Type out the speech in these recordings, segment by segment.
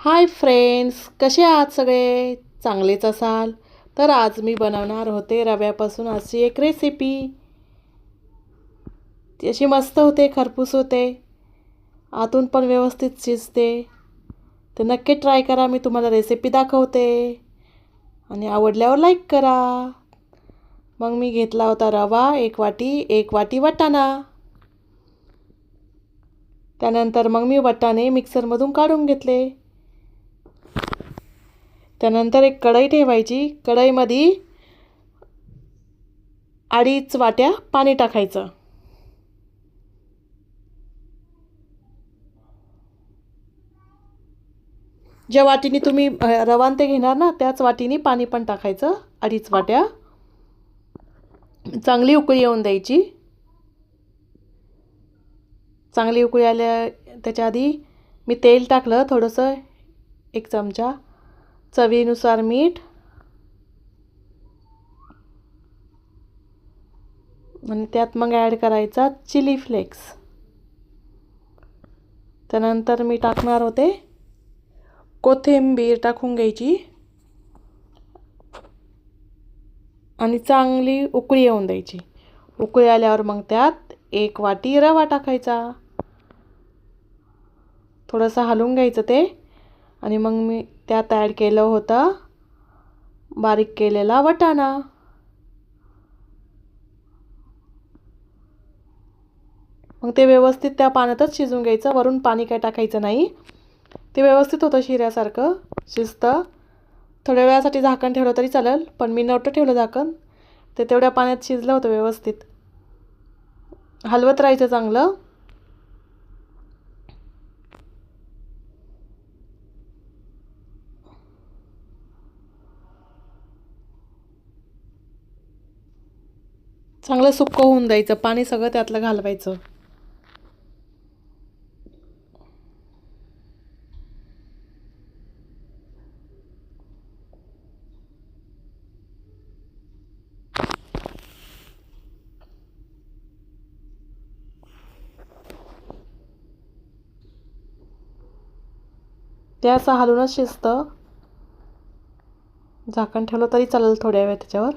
Hi friends कसे आहात सगळे? चांगलेच असाल? तर आज मी बनवणार होते रव्यापासून अशी एक रेसिपी ती अशी मस्त होते खरपूस होते. आतून पण व्यवस्थित शिजते. तर नक्की ट्राय करा मी तुम्हाला रेसिपी दाखवते. आणि आवडल्यावर लाईक करा. मग मी घेतला होता रवा एक वाटी एक वाटी वाटाणा. त्यानंतर मग मी वाटाणे मिक्सरमधून काढून घेतले. त्यानंतर एक कढई ठेवायची. कढईमध्ये अडीच वाट्या पाणी टाकायचं. ज्या वाटीने तुम्ही रवान ते घेणार ना त्याच वाटीने पाणी पण टाकायचं. अडीच वाट्या. चांगली उकळी येऊन द्यायची. चांगली उकळी आल्या त्याच्या आधी मी तेल टाकलं थोडंसं एक चमचा. चवीनुसार मीठ. आणि त्यात मग ॲड करायचा चिली फ्लेक्स त्यानंतर मी टाकणार होते कोथिंबीर टाकून घ्यायची. आणि चांगली उकळी येऊन द्यायची. उकळी आल्यावर मग त्यात एक वाटी रवा टाकायचा. थोडंसं हलवून घ्यायचं ते. आणि मग मी त्यात ॲड केलं होतं बारीक केलेला वटाणा. मग ते व्यवस्थित त्या पाण्यातच शिजून घ्यायचं. वरून पाणी काय टाकायचं नाही. ते व्यवस्थित होतं शिऱ्यासारखं. शिजतं. थोड्या वेळासाठी झाकण ठेवलं तरी चालेल पण मी नव्हतं ठेवलं झाकण. ते तेवढ्या पाण्यात शिजलं होतं व्यवस्थित. हलवत राहायचं चांगलं. चांगलं सुक्क होऊन द्यायचं पाणी सगळं त्यातलं घालवायचं. ते असं हलूनच शिजतं. झाकण ठेवलं तरी चालेल थोड्या वेळ त्याच्यावर.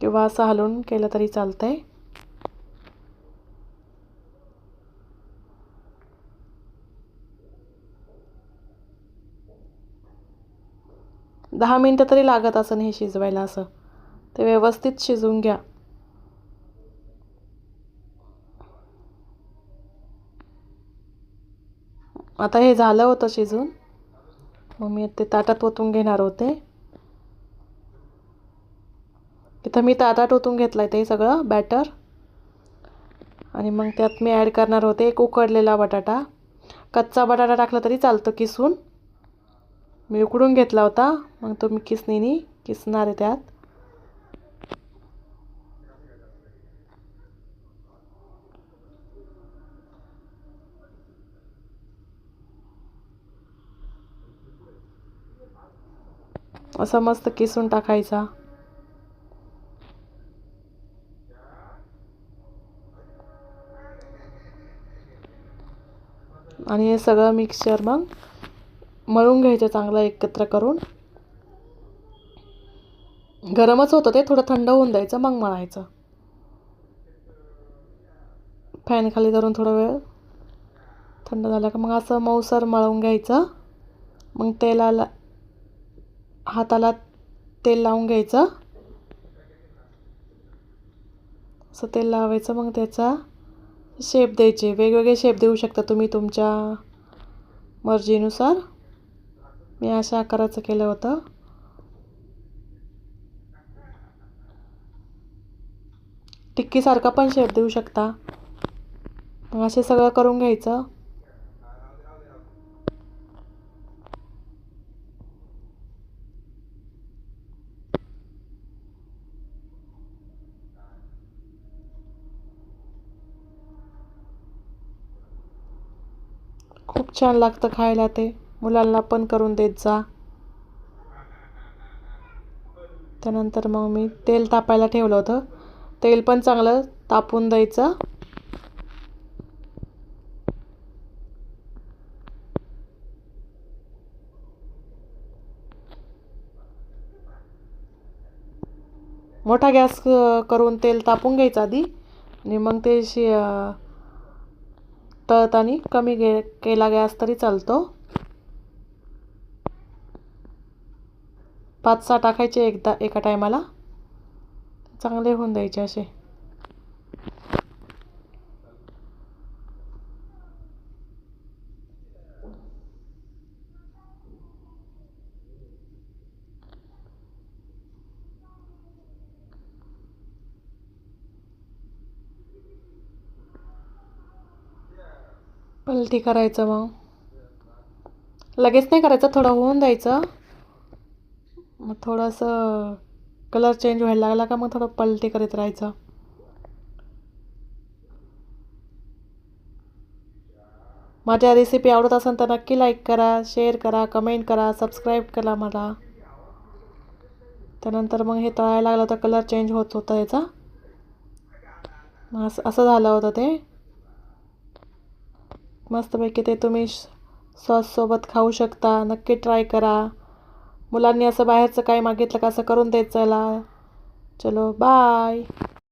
किंवा असं हलवून केलं तरी चालतं आहे दहा मिनटं तरी लागत असं हे शिजवायला असं. ते व्यवस्थित शिजवून घ्या. आता हे झालं होतं शिजून. मग मी ते ताटात ओतून घेणार होते. इथं मी ताटात ओतून घेतला आहे ते सगळं बॅटर आणि मग त्यात मी ॲड करणार होते एक उकडलेला बटाटा. कच्चा बटाटा टाकला तरी चालतं किसून. मी उकडून घेतला होता मग तो मी किसणीनी किसणार आहे त्यात. असं मस्त किसून टाकायचा. आणि हे सगळं मिक्सचर मग मळून घ्यायचं चांगलं एकत्र करून. गरमच होतं ते थोडं थंड होऊन द्यायचं मग मळायचं. फॅन खाली धरून थोडा वेळ थंड झालं का मग असं मऊसर मळवून घ्यायचं. मग तेलाला हाताला तेल लावून घ्यायचं. असं तेल लावायचं मग त्याचा शेप द्यायचे. वेगवेगळे शेप देऊ शकता तुम्ही तुमच्या मर्जीनुसार. मी अशा आकाराचं केलं होतं. टिक्कीसारखा पण शेप देऊ शकता. मग असे सगळं करून घ्यायचं. खूप छान लागतं खायला ते. मुलांना पण करून देत जा. त्यानंतर मग मी तेल तापायला ठेवलं होतं. तेल पण चांगलं तापून द्यायचं. मोठा गॅस करून तेल तापून घ्यायचं आधी. आणि मग ते शि तळताना कमी गे केला गॅस तरी चालतो. पाच सहा टाकायचे एकदा एका टायमाला चांगले होऊन द्यायचे असे. पलटी करायचं मग. लगेच नाही करायचं थोडं होऊन द्यायचं. मग थोडंसं कलर चेंज व्हायला लागला का मग थोडं पलटी करीत राहायचं. माझ्या रेसिपी आवडत असेल तर नक्की लाईक करा शेअर करा कमेंट करा सबस्क्राईब करा मला. त्यानंतर मग हे तळायला लागलं तर कलर चेंज होत होता याचा. मग असं असं झालं होतं ते. मस्तपैकी ते तुम्ही सॉससोबत खाऊ शकता. नक्की ट्राय करा. मुलांनी असं बाहेरचं काय मागितलं का असं करून द्यायचं चलो. बाय